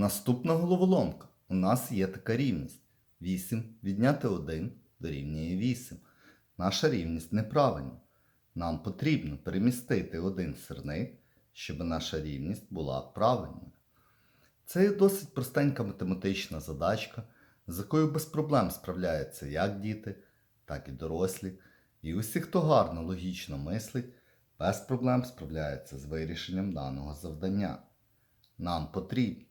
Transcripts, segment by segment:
Наступна головоломка. У нас є така рівність. 8 відняти 1 дорівнює 8. Наша рівність неправильна. Нам потрібно перемістити один сирник, щоб наша рівність була правильною. Це є досить простенька математична задачка, з якою без проблем справляються як діти, так і дорослі. І усі, хто гарно логічно мислить, без проблем справляється з вирішенням даного завдання. Нам потрібно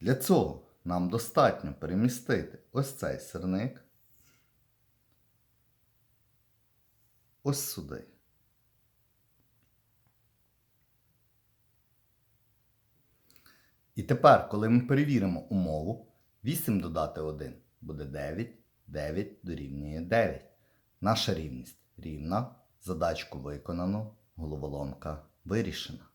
Для цього нам достатньо перемістити ось цей сирник ось сюди. І тепер, коли ми перевіримо умову, 8 додати 1 буде 9, 9 дорівнює 9. Наша рівність рівна, задачку виконано, головоломка вирішена.